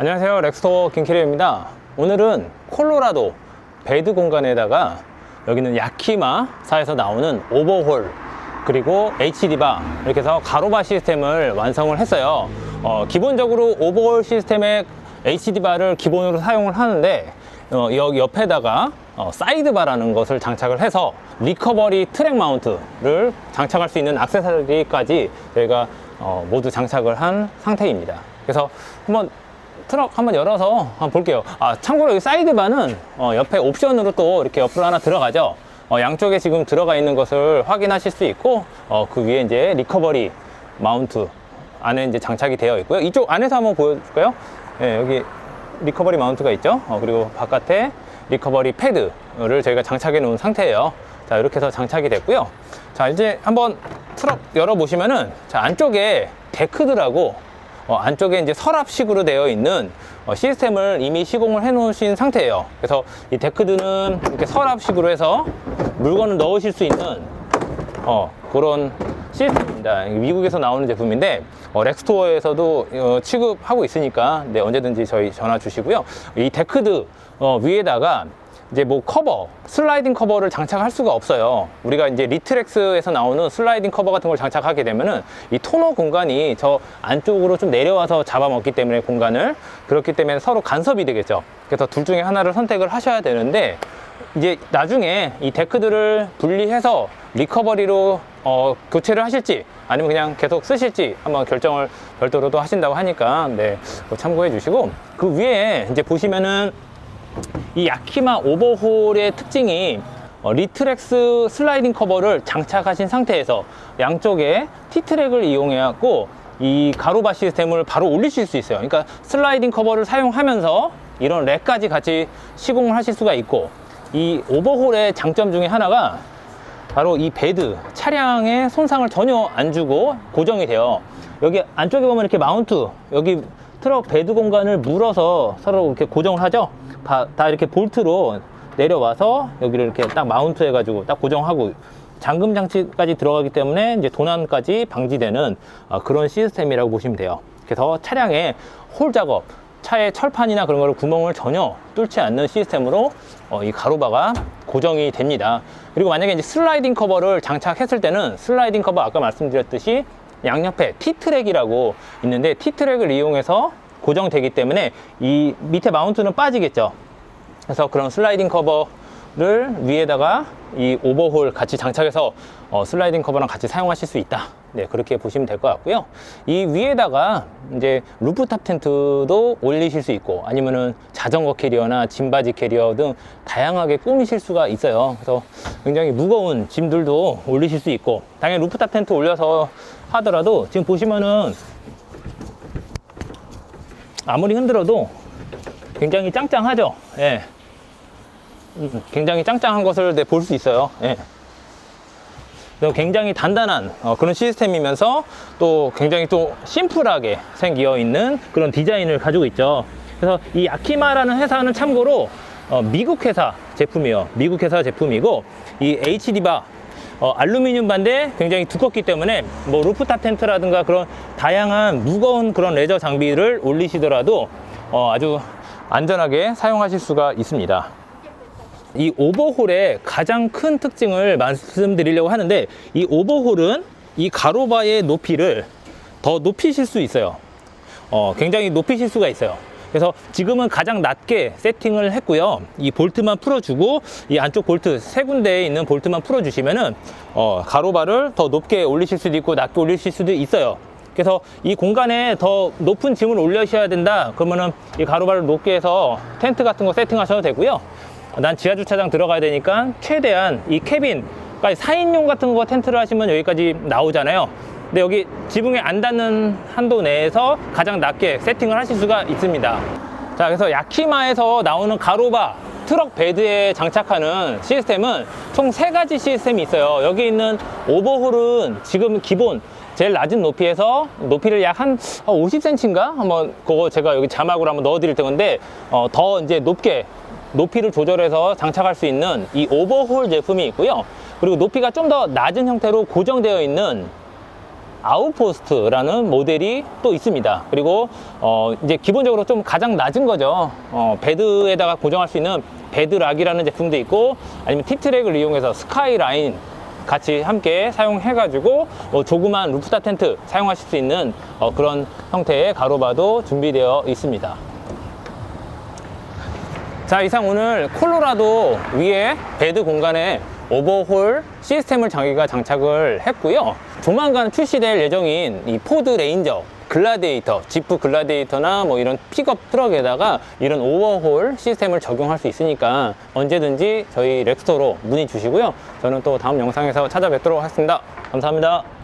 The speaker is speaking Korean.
안녕하세요. 렉스토어 김캐리입니다. 오늘은 콜로라도 베드 공간에다가 여기는 야키마사에서 나오는 오버홀 그리고 HD바 이렇게 해서 가로바 시스템을 완성을 했어요. 어, 기본적으로 오버홀 시스템의 HD바를 기본으로 사용을 하는데 어, 여기 옆에다가 어, 사이드바라는 것을 장착을 해서 리커버리 트랙 마운트를 장착할 수 있는 액세서리까지 저희가 어, 모두 장착을 한 상태입니다. 그래서 한번 트럭 한번 열어서 한번 볼게요. 아, 참고로 이 사이드바는 어, 옆에 옵션으로 또 이렇게 옆으로 하나 들어가죠. 어, 양쪽에 지금 들어가 있는 것을 확인하실 수 있고, 어, 그 위에 이제 리커버리 마운트 안에 이제 장착이 되어 있고요. 이쪽 안에서 한번 보여줄까요? 네, 여기 리커버리 마운트가 있죠. 어, 그리고 바깥에 리커버리 패드를 저희가 장착해 놓은 상태예요. 자, 이렇게 해서 장착이 됐고요. 자, 이제 한번 트럭 열어 보시면은, 자, 안쪽에 데크들하고 어, 안쪽에 이제 서랍식으로 되어 있는 어, 시스템을 이미 시공을 해 놓으신 상태예요. 그래서 이 데크드는 이렇게 서랍식으로 해서 물건을 넣으실 수 있는 어, 그런 시스템입니다. 미국에서 나오는 제품인데 어, 렉스토어에서도 어, 취급하고 있으니까 네, 언제든지 저희 전화 주시고요. 이 데크드 어, 위에다가 이제 뭐 커버, 슬라이딩 커버를 장착할 수가 없어요. 우리가 이제 리트렉스에서 나오는 슬라이딩 커버 같은 걸 장착하게 되면은 이 토너 공간이 저 안쪽으로 좀 내려와서 잡아먹기 때문에 공간을 그렇기 때문에 서로 간섭이 되겠죠. 그래서 둘 중에 하나를 선택을 하셔야 되는데 이제 나중에 이 데크들을 분리해서 리커버리로 어, 교체를 하실지 아니면 그냥 계속 쓰실지 한번 결정을 별도로도 하신다고 하니까 네, 참고해 주시고 그 위에 이제 보시면은 이 야키마 오버홀의 특징이 어, 리트렉스 슬라이딩 커버를 장착하신 상태에서 양쪽에 T트랙을 이용해갖고 이 가로바 시스템을 바로 올리실 수 있어요. 그러니까 슬라이딩 커버를 사용하면서 이런 렉까지 같이 시공을 하실 수가 있고 이 오버홀의 장점 중에 하나가 바로 이 베드 차량에 손상을 전혀 안 주고 고정이 돼요. 여기 안쪽에 보면 이렇게 마운트 여기 트럭 베드 공간을 물어서 서로 이렇게 고정을 하죠. 다, 다 이렇게 볼트로 내려와서 여기를 이렇게 딱 마운트 해가지고 딱 고정하고 잠금 장치까지 들어가기 때문에 이제 도난까지 방지되는 어, 그런 시스템이라고 보시면 돼요. 그래서 차량에 홀 작업, 차의 철판이나 그런 거를 구멍을 전혀 뚫지 않는 시스템으로 어, 이 가로바가 고정이 됩니다. 그리고 만약에 이제 슬라이딩 커버를 장착했을 때는 슬라이딩 커버 아까 말씀드렸듯이 양옆에 T트랙이라고 있는데 T트랙을 이용해서 고정되기 때문에 이 밑에 마운트는 빠지겠죠. 그래서 그런 슬라이딩 커버를 위에다가 이 오버홀 같이 장착해서 어, 슬라이딩 커버랑 같이 사용하실 수 있다. 네, 그렇게 보시면 될 것 같고요. 이 위에다가 이제 루프탑 텐트도 올리실 수 있고 아니면은 자전거 캐리어나 짐바지 캐리어 등 다양하게 꾸미실 수가 있어요. 그래서 굉장히 무거운 짐들도 올리실 수 있고 당연히 루프탑 텐트 올려서 하더라도 지금 보시면은 아무리 흔들어도 굉장히 짱짱하죠. 예. 음, 굉장히 짱짱한 것을 네, 볼수 있어요. 예. 굉장히 단단한 어, 그런 시스템이면서 또 굉장히 또 심플하게 생겨 있는 그런 디자인을 가지고 있죠. 그래서 이 아키마라는 회사는 참고로 어, 미국 회사 제품이에요. 미국 회사 제품이고 이 HD바 어, 알루미늄 반대 굉장히 두껍기 때문에 뭐 루프탑 텐트라든가 그런 다양한 무거운 그런 레저 장비를 올리시더라도 어, 아주 안전하게 사용하실 수가 있습니다. 이 오버홀의 가장 큰 특징을 말씀드리려고 하는데 이 오버홀은 이 가로바의 높이를 더 높이실 수 있어요. 어, 굉장히 높이실 수가 있어요. 그래서 지금은 가장 낮게 세팅을 했고요. 이 볼트만 풀어주고 이 안쪽 볼트 세 군데에 있는 볼트만 풀어주시면은 어, 가로바를 더 높게 올리실 수도 있고 낮게 올리실 수도 있어요. 그래서 이 공간에 더 높은 짐을 올려셔야 된다. 그러면은 이 가로바를 높게 해서 텐트 같은 거 세팅하셔도 되고요. 난 지하 주차장 들어가야 되니까 최대한 이 캐빈, 그러니까 4인용 같은 거 텐트를 하시면 여기까지 나오잖아요. 근데 여기 지붕에 안 닿는 한도 내에서 가장 낮게 세팅을 하실 수가 있습니다. 자, 그래서 야키마에서 나오는 가로바 트럭 베드에 장착하는 시스템은 총 세 가지 시스템이 있어요. 여기 있는 오버홀은 지금 기본 제일 낮은 높이에서 높이를 약 한 50cm인가? 한번 그거 제가 여기 자막으로 한번 넣어 드릴 텐데 어, 더 이제 높게 높이를 조절해서 장착할 수 있는 이 오버홀 제품이 있고요. 그리고 높이가 좀 더 낮은 형태로 고정되어 있는 아웃포스트라는 모델이 또 있습니다. 그리고 어 이제 기본적으로 좀 가장 낮은 거죠. 어 베드에다가 고정할 수 있는 베드락이라는 제품도 있고 아니면 티트랙을 이용해서 스카이라인 같이 함께 사용해가지고 어, 조그만 루프탑 텐트 사용하실 수 있는 어, 그런 형태의 가로바도 준비되어 있습니다. 자 이상 오늘 콜로라도 위에 베드 공간에 오버홀 시스템을 장기가 장착을 했고요 조만간 출시될 예정인 이 포드 레인저 글라데이터, 지프 글라데이터나 뭐 이런 픽업 트럭에다가 이런 오버홀 시스템을 적용할 수 있으니까 언제든지 저희 렉스토로 문의 주시고요. 저는 또 다음 영상에서 찾아뵙도록 하겠습니다. 감사합니다.